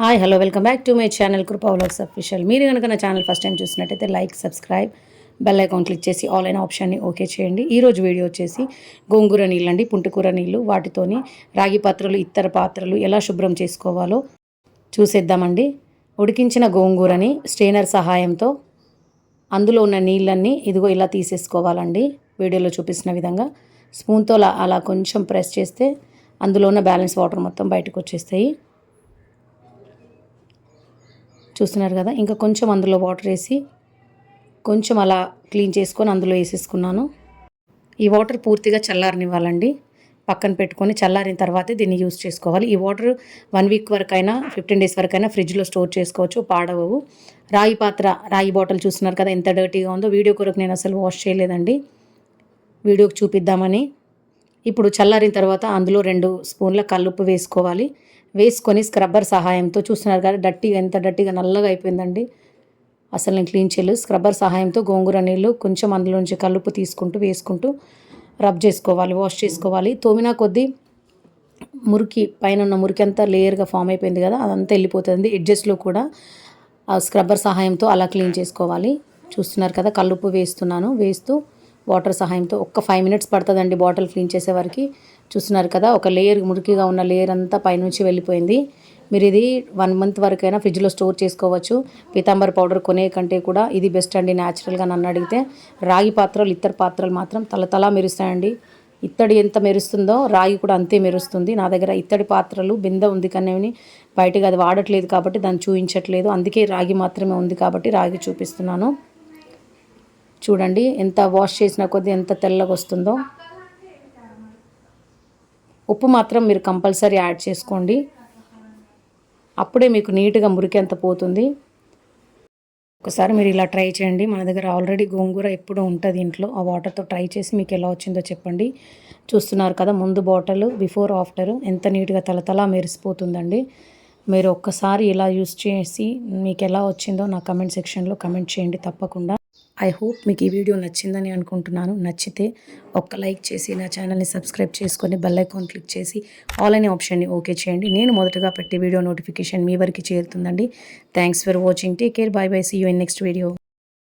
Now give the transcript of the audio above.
Hi hello welcome back to my channel Krupa vlogs official మీరు కనుక నా channel first time చూసినట్టయితే like subscribe bell icon click చేసి online ఆప్షన్ని okay చేయండి. ఈరోజు వీడియో వచ్చేసి గోంగూర నీళ్ళు అండి పుంటుకూర నీళ్ళు వాటితోని రాగి పాత్రలు ఇతర పాత్రలు ఎలా శుభ్రం చేసుకోవాలో చూసేద్దామండి. ఉడికించిన గోంగూరని స్ట్రెయినర్ సహాయంతో అందులో ఉన్న నీళ్ళన్నీ ఇదిగో ఇలా తీసేసుకోవాలండి. వీడియోలో చూపిస్తున్న విధంగా స్పూన్తో అలా అలా కొంచెం ప్రెస్ చేస్తే అందులో ఉన్న బ్యాలెన్స్ వాటర్ మొత్తం బయటకు వచ్చేస్తాయి. చూస్తున్నారు కదా ఇంకా కొంచెం అందులో వాటర్ వేసి కొంచెం అలా క్లీన్ చేసుకొని అందులో వేసేసుకున్నాను. ఈ వాటర్ పూర్తిగా చల్లారనివ్వాలండి. పక్కన పెట్టుకొని చల్లారిన తర్వాతే దీన్ని యూస్ చేసుకోవాలి. ఈ వాటర్ వన్ వీక్ వరకైనా ఫిఫ్టీన్ డేస్ వరకైనా ఫ్రిడ్జ్లో స్టోర్ చేసుకోవచ్చు పాడవవు. రాయి పాత్ర రాయి బాటిల్ చూస్తున్నారు కదా ఎంత డర్టీగా ఉందో వీడియో కొరకు నేను అసలు వాష్ చేయలేదండి. వీడియోకి చూపిద్దామని ఇప్పుడు చల్లారిన తర్వాత అందులో రెండు స్పూన్ల కల్లుప్పు వేసుకోవాలి. వేసుకొని స్క్రబ్బర్ సహాయంతో చూస్తున్నారు కదా డట్టిగా ఎంత డట్టిగా నల్లగా అయిపోయిందండి. అసలు నేను క్లీన్ చేయలేదు. స్క్రబ్బర్ సహాయంతో గోంగూర నీళ్ళు కొంచెం అందులోంచి కల్లుప్పు తీసుకుంటూ వేసుకుంటూ రబ్ చేసుకోవాలి వాష్ చేసుకోవాలి. తోమినా కొద్దీ మురికి పైన ఉన్న మురికి అంతా లేయర్గా ఫామ్ అయిపోయింది కదా అదంతా వెళ్ళిపోతుంది. ఎడ్జెస్లో కూడా ఆ స్క్రబ్బర్ సహాయంతో అలా క్లీన్ చేసుకోవాలి. చూస్తున్నారు కదా కల్లుప్పు వేస్తున్నాను వేస్తూ వాటర్ సహాయంతో ఒక్క ఫైవ్ మినిట్స్ పడుతుందండి బాటిల్ క్లీన్ చేసే చూస్తున్నారు కదా ఒక లేయర్ మురికిగా ఉన్న లేయర్ అంతా పైనుంచి వెళ్ళిపోయింది. మీరు ఇది వన్ మంత్ వరకైనా ఫ్రిడ్జ్లో స్టోర్ చేసుకోవచ్చు. పీతాంబర్ పౌడర్ కొనే కంటే కూడా ఇది బెస్ట్ అండి న్యాచురల్గా నన్ను అడిగితే. రాగి పాత్రలు ఇతర పాత్రలు మాత్రం తల మెరుస్తాయండి. ఇత్తడి ఎంత మెరుస్తుందో రాగి కూడా అంతే మెరుస్తుంది. నా దగ్గర ఇత్తడి పాత్రలు బిందె ఉంది కానీ బయటకు అది వాడట్లేదు కాబట్టి దాన్ని చూపించట్లేదు అందుకే రాగి మాత్రమే ఉంది కాబట్టి రాగి చూపిస్తున్నాను. చూడండి ఎంత వాష్ చేసిన కొద్దీ ఎంత తెల్లగా వస్తుందో. ఉప్పు మాత్రం మీరు కంపల్సరీ యాడ్ చేసుకోండి. అప్పుడే మీకు నీట్గా మురికి పోతుంది. ఒకసారి మీరు ఇలా ట్రై చేయండి. మన దగ్గర ఆల్రెడీ గోంగూర ఎప్పుడు ఉంటుంది ఇంట్లో. ఆ వాటర్తో ట్రై చేసి మీకు ఎలా వచ్చిందో చెప్పండి. చూస్తున్నారు కదా ముందు బాటిల్ బిఫోర్ ఆఫ్టర్ ఎంత నీట్గా తలతలా మెరిసిపోతుందండి. మీరు ఒక్కసారి ఇలా యూస్ చేసి మీకు ఎలా వచ్చిందో నా కమెంట్ సెక్షన్లో కమెంట్ చేయండి తప్పకుండా. ఐ హోప్ మీకు ఈ వీడియో నచ్చిందని అనుకుంటున్నాను. నచ్చితే ఒక్క లైక్ చేసి నా ఛానల్ని సబ్స్క్రైబ్ చేసుకొని బెల్ ఐకాన్ క్లిక్ చేసి ఆల్ అనే ఆప్షన్ని ఓకే చేయండి. నేను మొదటగా పెట్టే వీడియో నోటిఫికేషన్ మీ వరకు చేరుతుందండి. Thanks for watching. Take care. Bye bye. See you in next video